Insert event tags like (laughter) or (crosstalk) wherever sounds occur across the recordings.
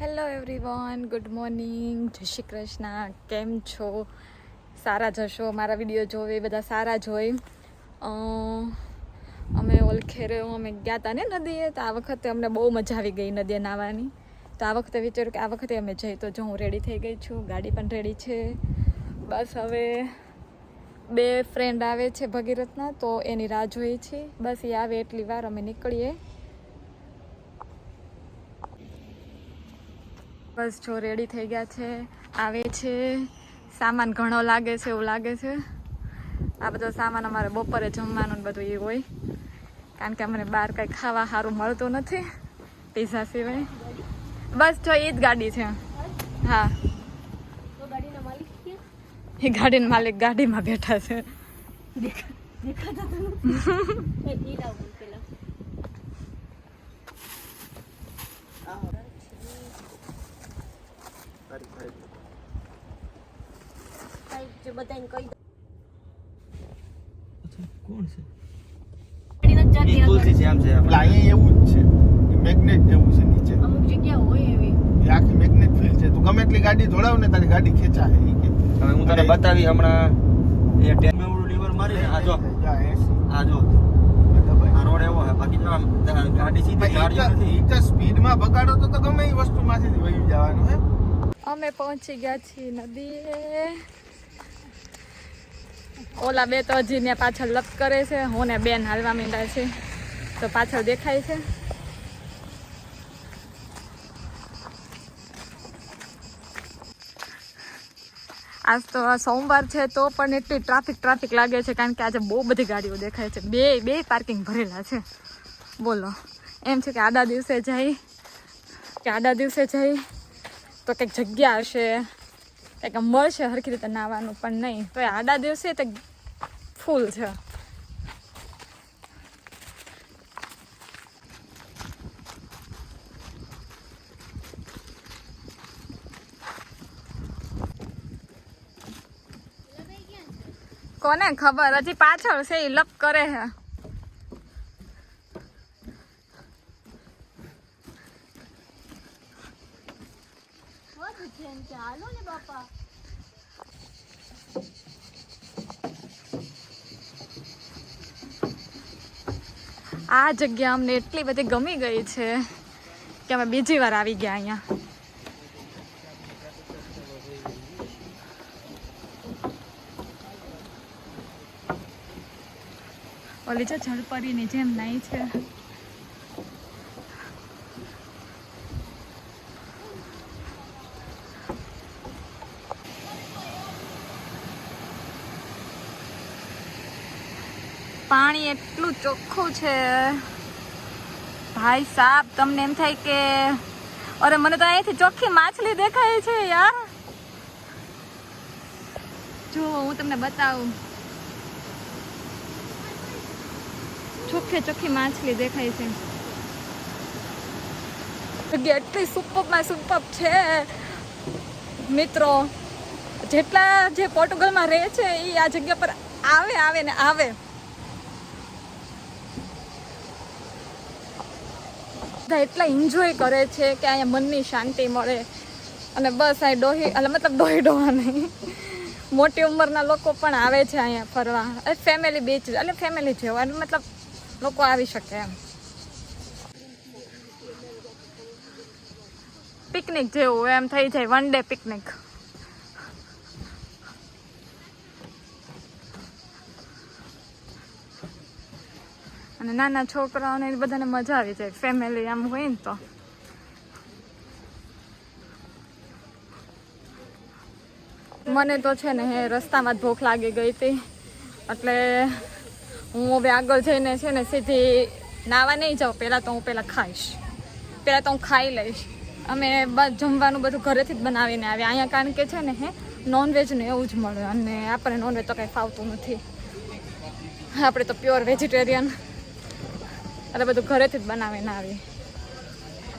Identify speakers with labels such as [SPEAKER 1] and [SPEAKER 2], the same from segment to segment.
[SPEAKER 1] Hello everyone good morning જય શ્રી કૃષ્ણ. કેમ છો? સારા જશો મારા વીડિયો જોવે બધા સારા જોઈ અમે ઓલખેરે, અમે ગયા હતા ને નદીએ, તો આ વખતે અમને બહુ મજા આવી ગઈ નદીએ નાહવાની. તો આ વખતે વિચાર્યું કે આ વખતે અમે જઈ તો જો હું રેડી થઈ ગઈ છું, ગાડી પણ રેડી છે. બસ હવે બે ફ્રેન્ડ આવે છે ભગીરથના, તો એની રાહ જોઈએ છીએ. બસ એ આવે એટલી વાર, અમે નીકળીએ. બસ જો રેડી થઈ ગયા છે. આવે છે. સામાન ઘણો લાગે છે એવું લાગે છે. આ બધો સામાન અમારે બપોરે જમવાનું ને બધું એ હોય. કારણ કે અમને બહાર કંઈ ખાવા સારું મળતું નથી પીઝા સિવાય. બસ જો એ જ ગાડી છે. હા.
[SPEAKER 2] માલિક
[SPEAKER 1] એ ગાડીના માલિક ગાડીમાં બેઠા છે.
[SPEAKER 2] દેખાતા (laughs) પેલા સાહેબ જે બધાને કહી
[SPEAKER 3] કોણ છે?
[SPEAKER 2] ગાડી નથી જાતી
[SPEAKER 3] એ તુલસી
[SPEAKER 2] આગળ.
[SPEAKER 3] શ્યામ છે.
[SPEAKER 4] એટલે અહીંયા એવું જ છે. મેગ્નેટ જેવું છે નીચે.
[SPEAKER 2] અમુક જગ્યા હોય એવી.
[SPEAKER 4] આખી મેગ્નેટ ફીલ્ડ છે. તું ગમે એટલી ગાડી જોડાવ ને તારી ગાડી કે.
[SPEAKER 3] હવે હું તને બતાવી હમણાં એ ટેન લીવર મારી આ જો. આ જો. આ રોડ એવો હે. બાકી જો આમ ગાડી સીધી
[SPEAKER 4] તો-
[SPEAKER 3] નથી.
[SPEAKER 4] સ્પીડમાં બગાડો તો તો ગમે એ વસ્તુમાંથી વહી જવાનું હે?
[SPEAKER 1] અમે પહોંચી ગયા છીએ નદીએ. ઓલા બે તો હજી ને પાછળ લપ કરે છે, હું ને બેન હાલવા માંડ્યા છે. તો પાછળ દેખાય છે. આજ તો સોમવાર છે તો પણ એટલી ટ્રાફિક ટ્રાફિક લાગે છે કારણ કે આજે બહુ બધી ગાડીઓ દેખાય છે. બે બે પાર્કિંગ ભરેલા છે. બોલો, એમ છે કે આડા દિવસે જાય કે આડા દિવસે જઈ? તો કંઈક જગ્યા હશે, કંઈક મળશે સરખી રીતે નાવાનું પણ નહીં. તો આડા દિવસે તો ફૂલ છે. કોને ખબર? હજી પાછળ છે એ લપ કરે છે.
[SPEAKER 2] છે હાલો ને બાપા.
[SPEAKER 1] આ જગ્યા અમને એટલી બધી ગમી ગઈ છે કે અમે બીજી વાર આવી ગયા અહીંયા. ઓલી જો જળપરીની જેમ નાઈ છે. પાણી એટલું ચોખ્ખું છે. ભાઈ સાહેબ તમને એમ થાય કે, અરે મને તો અહીંથી ચોખ્ખી માછલી દેખાય છે યાર. જો, હું તમને બતાવું. ચોખ્ખે ચોખ્ખી માછલી દેખાય છે. જગ્યા એટલી સુપરમાં સુપપ છે. મિત્રો, જેટલા જે પોર્ટુગલમાં રહે છે એ આ જગ્યા પર આવે આવે ને આવે. બધા એટલા એન્જોય કરે છે કે અહીંયા મનની શાંતિ મળે. અને બસ અહીં ડોહી એટલે મતલબ ડોહી ડોહા નહીં મોટી ઉંમરના લોકો પણ આવે છે અહીંયા ફરવા. ફેમિલી બીચ એટલે ફેમિલી જેવા મતલબ લોકો આવી શકે એમ. પિકનિક જેવું એમ થઈ જાય વન ડે પિકનિક અને નાના છોકરાઓને બધાને મજા આવી જાય ફેમિલી આમ હોય ને તો. મને તો છે ને હે, રસ્તામાં જ ભૂખ લાગી ગઈ હતી. એટલે હું હવે આગળ જઈને છે ને સીધી નાવા નહીં જાઉં, પહેલાં તો હું પહેલાં ખાઈશ. પહેલાં તો હું ખાઈ લઈશ. અમે જમવાનું બધું ઘરેથી જ બનાવીને આવ્યા. અહીંયા કારણ કે છે ને હે નોનવેજને એવું જ મળે. અને આપણને નોનવેજ તો કંઈ ફાવતું નથી. આપણે તો પ્યોર વેજીટેરિયન એટલે બધું ઘરેથી જ બનાવીને આવી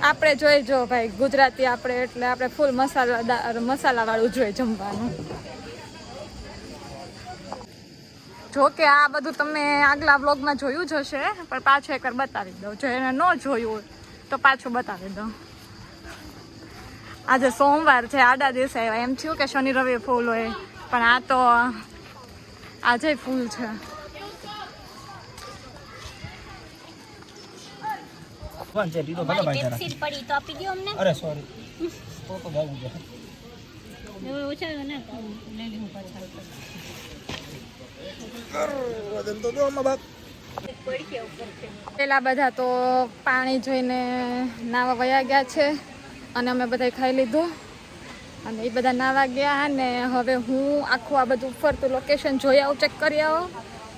[SPEAKER 1] આપણે જોઈ જો ભાઈ, ગુજરાતી આપણે એટલે આપણે ફૂલ મસાલાદાર મસાલાવાળું જોઈએ જમવાનું. જો કે આ બધું તમે આગલા વ્લોગમાં જોયું જ હશે, પણ પાછું એકવાર બતાવી દઉં. જો એને ન જોયું તો પાછું બતાવી દઉં. આજે સોમવાર છે, આડા દિવસે આવ્યા. એમ થયું કે શનિ રવિ ફૂલ હોય, પણ આ તો આજે ફૂલ છે.
[SPEAKER 3] પણ છે દીધો ભલે ભાઈ તારા
[SPEAKER 2] પડી તો આપી દો અમને.
[SPEAKER 3] અરે સોરી તો તો ભાગી છે.
[SPEAKER 2] હવે ઓછા ને. લઈ લીધું પાછા.
[SPEAKER 3] વજન તો દો અમા બાપ
[SPEAKER 1] પેલા બધા તો પાણી જોઈને નાવા વયા ગયા છે અને અમે બધા ખાઈ લીધું. અને એ બધા નાવા ગયા અને હવે હું આખું આ બધું ફરતું લોકેશન જોઈ આવું ચેક કરી આવો.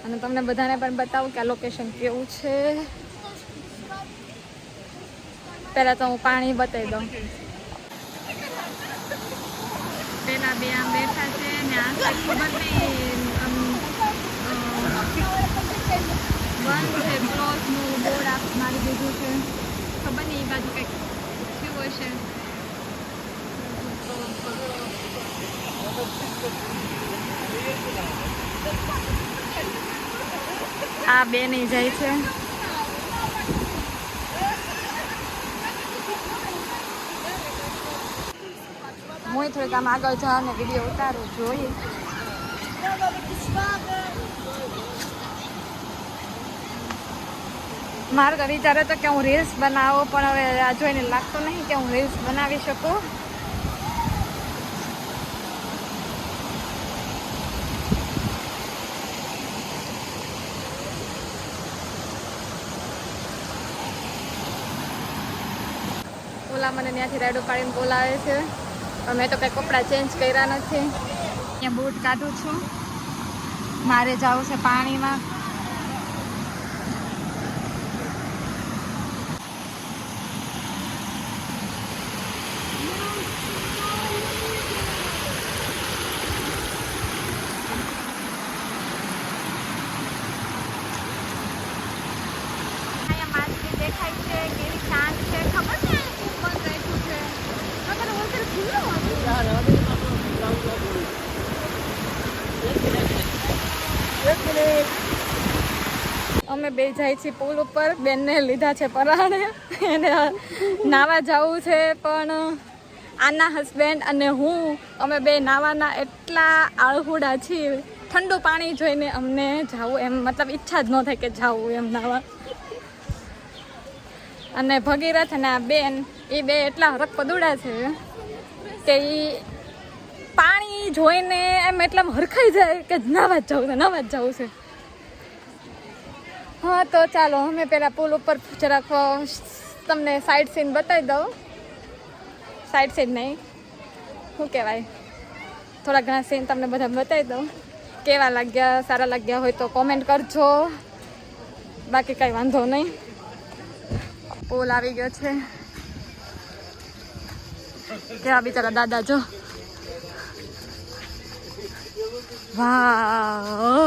[SPEAKER 1] અને તમને બધાને પણ બતાવું કે આ લોકેશન કેવું છે. પહેલાં તો હું પાણી બતાવી દઉં. પેલા બે આમ બેઠા છે ને આ ખબર નહીં બંધ છે ક્લોઝનું બોર્ડ આપ મારી દીધું છે. ખબર નહીં, એ બાજુ કંઈક થયું હશે. આ બે નહીં જાય છે. હું થોડીક આમ આગળ જાઉં ને વીડિયો ઉતારો, જોઈએ. મારો તો વિચાર હતો કે હું રીલ્સ બનાવો, પણ હવે આ જોઈને લાગતો નહીં કે હું રીલ્સ બનાવી શકું. ઓલા મને ત્યાંથી રાઈડો પાડીને બોલાવે છે. મેં તો કંઈ કપડાં ચેન્જ કર્યા નથી. અહીંયા બૂટ કાઢું છું. મારે જવું છે પાણીમાં. દેખાય છે, કેવી શાંત છે. ખબર છે ઉપર બેઠું છે? નકર હોટલ ખુલ્લું અમે બે જાય છીએ પુલ ઉપર, બેનને લીધા છે પરાણે. એને નાવા જવું છે, પણ આના હસબન્ડ અને હું, અમે બે નાવાના એટલા આળહુડા છીએ. ઠંડુ પાણી જોઈને અમને જાવું એમ, મતલબ ઈચ્છા જ ન થાય કે જાવું એમ નાવા. અને ભગીરથ અને આ બેન એ બે એટલા હરક પદુડા છે. કે એ પાણી જોઈને એમ એટલા હરખાઈ જાય કે નાવા જ જવું છે નાવા જ જવું છે. હા, તો ચાલો, અમે પેલા પુલ ઉપર જરાક તમને સાઈડ સીન બતાવી દઉં. સાઈડ સીન નહીં. શું કહેવાય? થોડા ઘણા સીન તમને બધા બતાવી દઉં. કેવા લાગ્યા, સારા લાગ્યા હોય તો કોમેન્ટ કરજો. બાકી કાંઈ વાંધો નહીં. પુલ આવી ગયો છે. કેવા બિચારા દાદા, જો. વાહ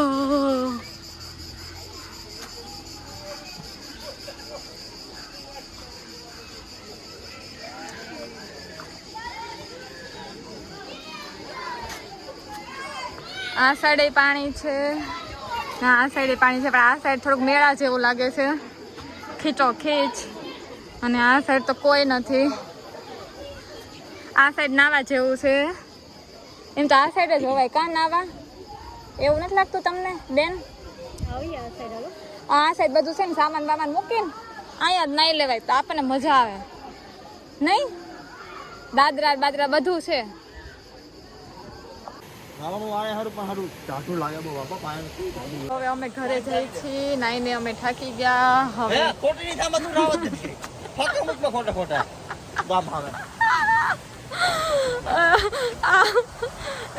[SPEAKER 1] આ સાઈડે પાણી છે. ને, આ સાઈડે પાણી છે, પણ આ સાઈડ થોડુંક મેળા જેવું લાગે છે. ખીચો ખીચ અને આ સાઈડ તો કોઈ નથી. આ સાઈડ નાવા જેવું છે. એમ તો આ સાઈડ જ હોવાય કાં નાવા? એવું નથી લાગતું તમને બેન?
[SPEAKER 2] આવી આ સાઈડ
[SPEAKER 1] આ સાઈડ બધું છે ને સામાન બામાન મૂકીને અહીંયા જ નહીં લેવાય તો આપણને મજા આવે. નહીં? દાદરા બાદરા બધું છે. હવે અમે ઘરે જઈ છીએ નાઈને અમે થાકી ગયા હવે
[SPEAKER 3] ખોટી ખોટા ખોટા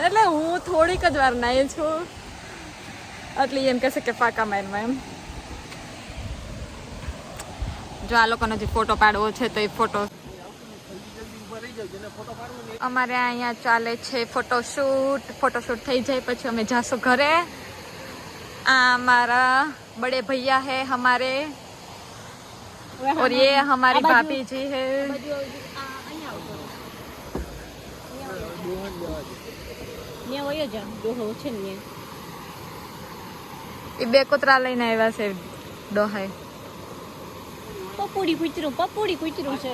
[SPEAKER 1] એટલે હું થોડીક જ વાર નાહી છું. એટલે એમ કહેશે કે ફાકા મારમાં એમ. જો આ લોકોનો જે ફોટો પાડવો છે તો એ ફોટો અમારે અહીંયા ચાલે છે ફોટોશૂટ ફોટોશૂટ થઈ જાય પછી અમે જાશું ઘરે. આ મારા બડે ભૈયા હે હમારે. ઓર ये हमारी ભાભીજી હે.
[SPEAKER 2] ત્યાં વયો જા ડોહો છે ને
[SPEAKER 1] એ બે કોતરા લઈને આવ્યા છે ડોહાઈ
[SPEAKER 2] પપુડી કૂતરું પપુડી કૂતરું છે.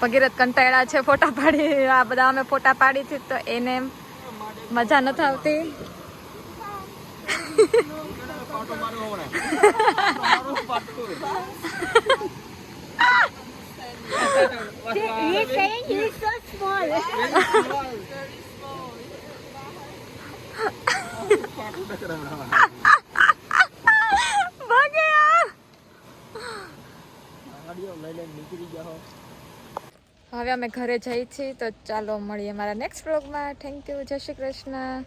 [SPEAKER 1] ભગીરથ કંટાળા છે ફોટા પાડી આ બધા અમે ફોટા પાડી છે તો એને મજા નથી આવતી.
[SPEAKER 3] પાટો (laughs) મારો હમણાં મારો પાટો
[SPEAKER 2] He is saying he's so small.
[SPEAKER 3] Very જાઓ (laughs)
[SPEAKER 1] હવે અમે ઘરે જઈ છીએ તો ચાલો મળીએ મારા નેક્સ્ટ બ્લોગમાં થેન્ક યુ જય શ્રી કૃષ્ણ.